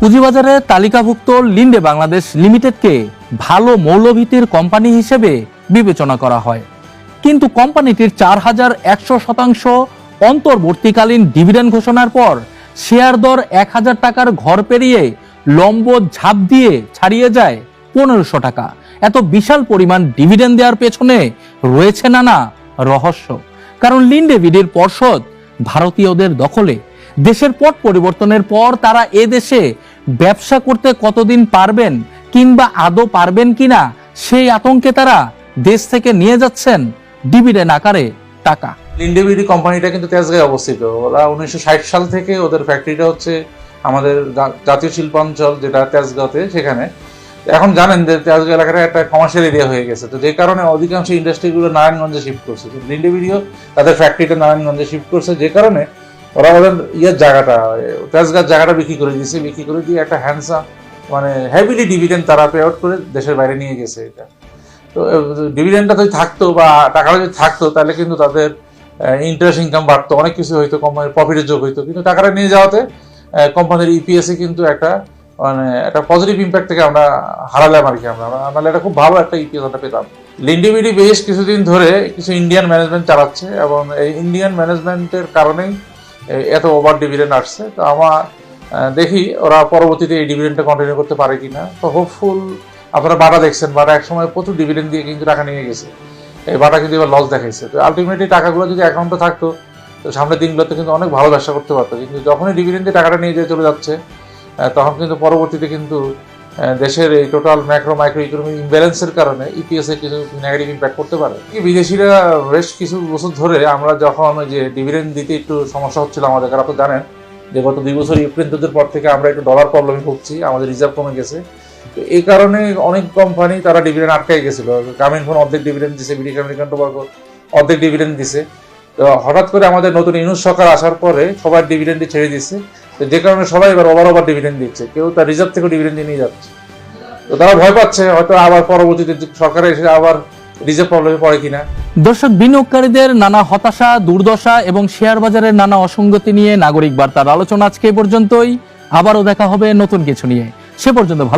পুঁজিবাজারে তালিকাভুক্ত লিন্ডে বাংলাদেশ লিমিটেডকে ভালো মৌলভিত্তির কোম্পানি হিসেবে বিবেচনা করা হয়। কিন্তু কোম্পানিটির চার হাজার একশো শতাংশ অন্তর্বর্তীকালীন ডিভিডেন্ড ঘোষণার পর শেয়ার দর এক হাজার টাকার ঘর পেরিয়ে লম্ব ঝাঁপ দিয়ে ছাড়িয়ে যায় পনেরোশো টাকা। এত বিশাল পরিমাণ ডিভিডেন্ড দেওয়ার পেছনে রয়েছে নানা রহস্য। কারণ লিন্ডেভিডির পর্ষদ ভারতীয়দের দখলে দেশের পট পরিবর্তনের পর তারা এ দেশে ব্যবসা করতে কতদিন পারবেন কিংবা আদৌ পারবেন কিনা সেই আতঙ্কে তারা দেশ থেকে নিয়ে যাচ্ছেন ডিভিডেন্ড আকারে টাকা। ইন্ডিভিডি কোম্পানিটা কিন্তু তেজগাঁয়ে অবস্থিত। ওরা উনিশশো ষাট সাল থেকে ওদের ফ্যাক্টরিটা হচ্ছে আমাদের জাতীয় শিল্পাঞ্চল যেটা তেজগাঁওতে সেখানে। এখন জানেন যে তেজগাঁও এলাকাটা একটা কমার্শিয়াল এরিয়া হয়ে গেছে। তো যে কারণে অধিকাংশ ইন্ডাস্ট্রিগুলো নারায়ণগঞ্জে শিফট করছে। তো ইন্ডিভিডিও তাদের ফ্যাক্টরিটা নারায়ণগঞ্জে শিফট করছে। যে কারণে ওরা ওদের ইয়ের জায়গাটা তেজগাঁর জায়গাটা বিক্রি করে দিয়েছে। বিক্রি করে দিয়ে একটা হ্যান্ডসাম মানে হেভিলি ডিভিডেন্ড তারা পে আউট করে দেশের বাইরে নিয়ে গেছে এটা। তো ডিভিডেন্ডটা যদি থাকতো বা টাকাটা যদি থাকতো, তাহলে কিন্তু তাদের ইন্টারেস্ট ইনকাম বাড়তো। অনেক কিছু হইতো কোম্পানির প্রফিটের যোগ হইতো। কিন্তু টাকাটা নিয়ে যাওয়াতে কোম্পানির ইপিএসে কিন্তু একটা মানে একটা পজিটিভ ইম্প্যাক্ট থেকে আমরা হারালাম আর কি আমরা। আমরা- এটা খুব ভালো একটা ইপিএস আমরা পেতাম। লিন্ডিবিডি বেশ কিছুদিন ধরে কিছু ইন্ডিয়ান ম্যানেজমেন্ট চালাচ্ছে এবং এই ইন্ডিয়ান ম্যানেজমেন্টের কারণেই এত ওভার ডিভিডেন্ড আসছে। তো আমার দেখি ওরা পরবর্তীতে এই ডিভিডেন্ডটা কন্টিনিউ করতে পারে কিনা। তো হোপফুল আপনারা বাটা দেখছেন, বাটা একসময় প্রচুর ডিভিডেন্ড দিয়ে কিন্তু টাকা নিয়ে গেছে। এই বাটা কিন্তু এবার লস দেখাইছে। তো আলটিমেটলি টাকাগুলো যদি অ্যাকাউন্টে থাকতো, তো সামনের দিনগুলোতে কিন্তু অনেক ভালো ব্যবসা করতে পারতো। কিন্তু যখনই ডিভিডেন্ড টাকাটা নিয়ে যেয়ে চলে যাচ্ছে তখন কিন্তু পরবর্তীতে কিন্তু দেশের এই টোটাল ম্যাক্রো মাইক্রো ইকোনমিক ইমব্যালেন্সের কারণে ইপিএস কিছু নেগেটিভ ইম্প্যাক্ট করতে পারে। কি বিদেশিরা বেশ কিছু বছর ধরে আমরা যখন ওই যে ডিভিডেন্ড দিতে একটু সমস্যা হচ্ছিল, আমাদের কারণ তো জানেন যে গত দুই বছর ইউক্রেন যুদ্ধের পর থেকে আমরা একটু ডলার প্রবলেমে ভুগছি, আমাদের রিজার্ভ কমে গেছে। তো এই কারণে অনেক কোম্পানি তারা ডিভিডেন্ড আটকাই গেছিল। গ্রামীণ ফোন অর্ধেক ডিভিডেন্ড দিছে বিডি আমেরিকান টোবাকো অর্ধেক ডিভিডেন্ড দিছে। তো হঠাৎ করে আমাদের নতুন ইউনুস সরকার আসার পরে সবার ডিভিডেন্ড ছেড়ে দিচ্ছে তো যে কারণে সবাই এবার ওভার ওভার ডিভিডেন্ড দিচ্ছে। কেউ তার রিজার্ভ থেকে ডিভিডেন্ড নিয়ে যাচ্ছে। তো তারা ভয় পাচ্ছে, হয়তো আবার পরবর্তীতে সরকার এসে আবার রিজার্ভ প্রবলেমে পড়ে কিনা। দর্শক, বিনিয়োগকারীদের নানা হতাশা, দুর্দশা এবং শেয়ার বাজারের নানা অসঙ্গতি নিয়ে নাগরিক বার্তার আলোচনা আজকে পর্যন্তই। আবারও দেখা হবে নতুন কিছু নিয়ে। সে পর্যন্ত ভালো